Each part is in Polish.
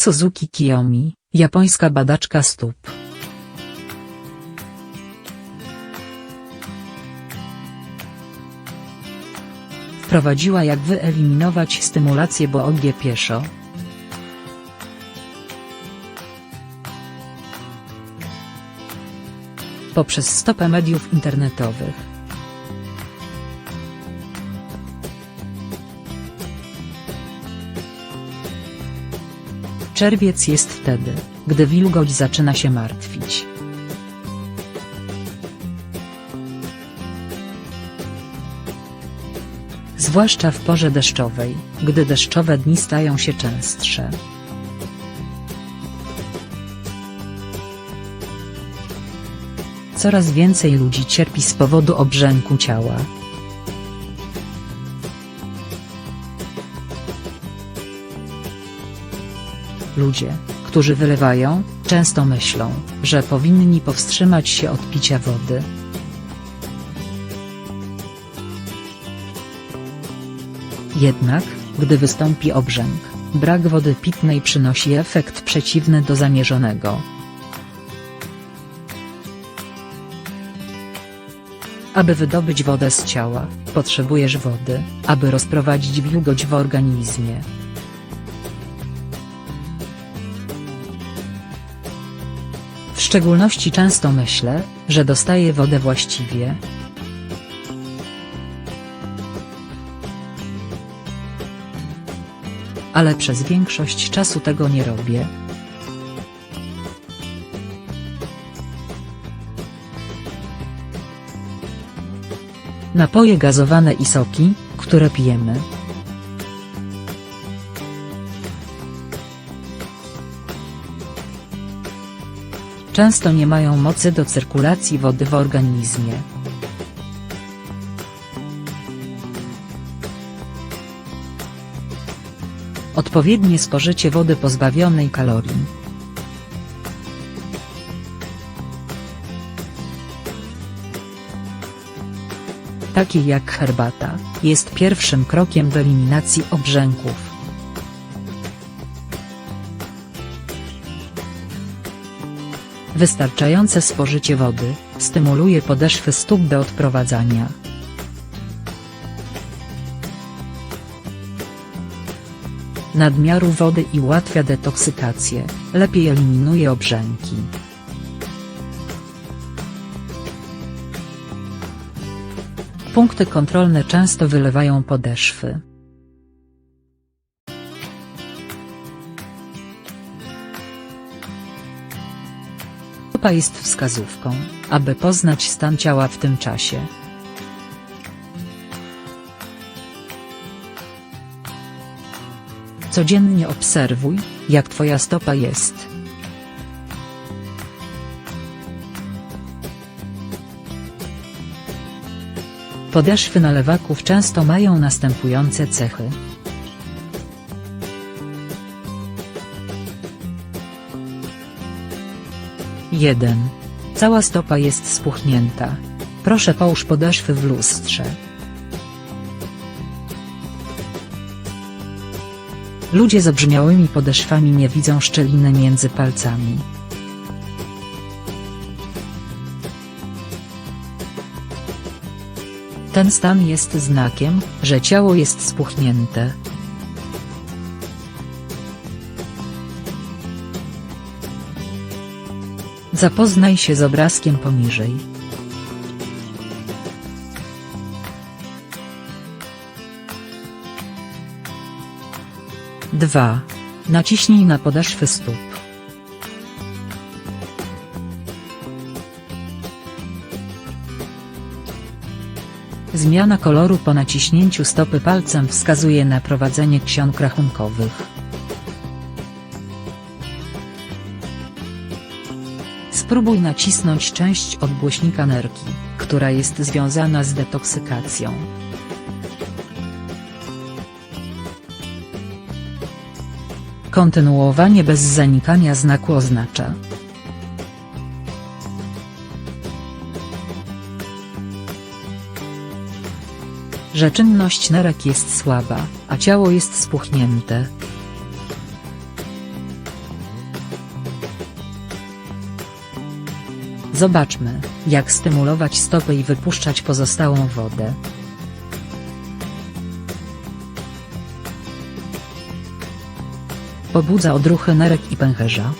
Suzuki Kiyomi, japońska badaczka stóp. Wprowadziła jak wyeliminować stymulację boogie pieszo. Poprzez stopę mediów internetowych. Czerwiec jest wtedy, gdy wilgoć zaczyna się martwić. Zwłaszcza w porze deszczowej, gdy deszczowe dni stają się częstsze. Coraz więcej ludzi cierpi z powodu obrzęku ciała. Ludzie, którzy wylewają, często myślą, że powinni powstrzymać się od picia wody. Jednak, gdy wystąpi obrzęk, brak wody pitnej przynosi efekt przeciwny do zamierzonego. Aby wydobyć wodę z ciała, potrzebujesz wody, aby rozprowadzić wilgoć w organizmie. W szczególności często myślę, że dostaję wodę właściwie. Ale przez większość czasu tego nie robię. Napoje gazowane i soki, które pijemy. Często nie mają mocy do cyrkulacji wody w organizmie. Odpowiednie spożycie wody pozbawionej kalorii. Takiej jak herbata, jest pierwszym krokiem w eliminacji obrzęków. Wystarczające spożycie wody, stymuluje podeszwy stóp do odprowadzania. Nadmiaru wody i ułatwia detoksykację, lepiej eliminuje obrzęki. Punkty kontrolne często wylewają podeszwy. Stopa jest wskazówką, aby poznać stan ciała w tym czasie. Codziennie obserwuj, jak twoja stopa jest. Podeszwy nalewaków często mają następujące cechy. Jeden. Cała stopa jest spuchnięta. Proszę połóż podeszwy w lustrze. Ludzie z obrzmiałymi podeszwami nie widzą szczeliny między palcami. Ten stan jest znakiem, że ciało jest spuchnięte. Zapoznaj się z obrazkiem poniżej. Dwa. Naciśnij na podeszwy stóp. Zmiana koloru po naciśnięciu stopy palcem wskazuje na prowadzenie ksiąg rachunkowych. Spróbuj nacisnąć część odgłośnika nerki, która jest związana z detoksykacją. Kontynuowanie bez zanikania znaku oznacza, że czynność nerek jest słaba, a ciało jest spuchnięte. Zobaczmy, jak stymulować stopy i wypuszczać pozostałą wodę. Pobudza odruchy nerek i pęcherza.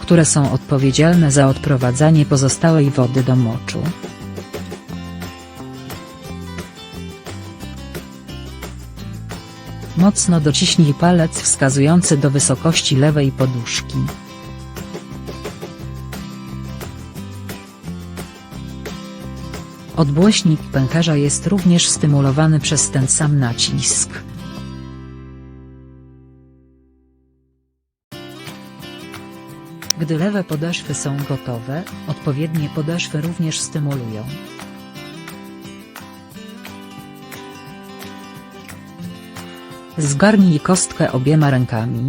które są odpowiedzialne za odprowadzanie pozostałej wody do moczu. Mocno dociśnij palec wskazujący do wysokości lewej poduszki. Odbłyśnik pęcherza jest również stymulowany przez ten sam nacisk. Gdy lewe podeszwy są gotowe, odpowiednie podeszwy również stymulują. Zgarnij kostkę obiema rękami.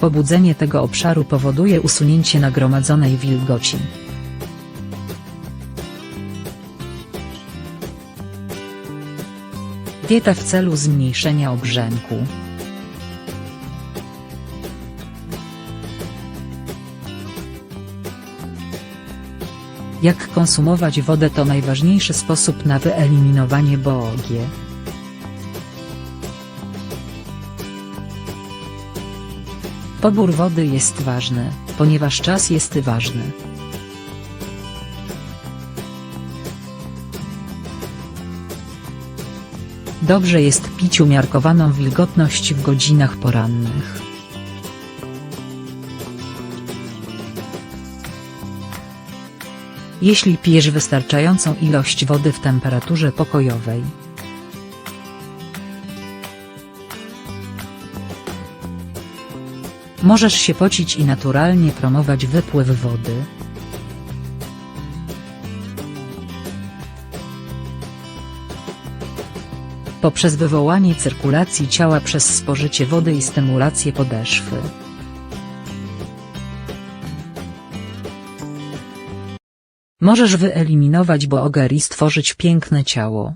Pobudzenie tego obszaru powoduje usunięcie nagromadzonej wilgoci. Dieta w celu zmniejszenia obrzęku. Jak konsumować wodę to najważniejszy sposób na wyeliminowanie BOG. Pobór wody jest ważny, ponieważ czas jest ważny. Dobrze jest pić umiarkowaną wilgotność w godzinach porannych. Jeśli pijesz wystarczającą ilość wody w temperaturze pokojowej. Możesz się pocić i naturalnie promować wypływ wody. Poprzez wywołanie cyrkulacji ciała przez spożycie wody i stymulację podeszwy. Możesz wyeliminować BOGER i stworzyć piękne ciało.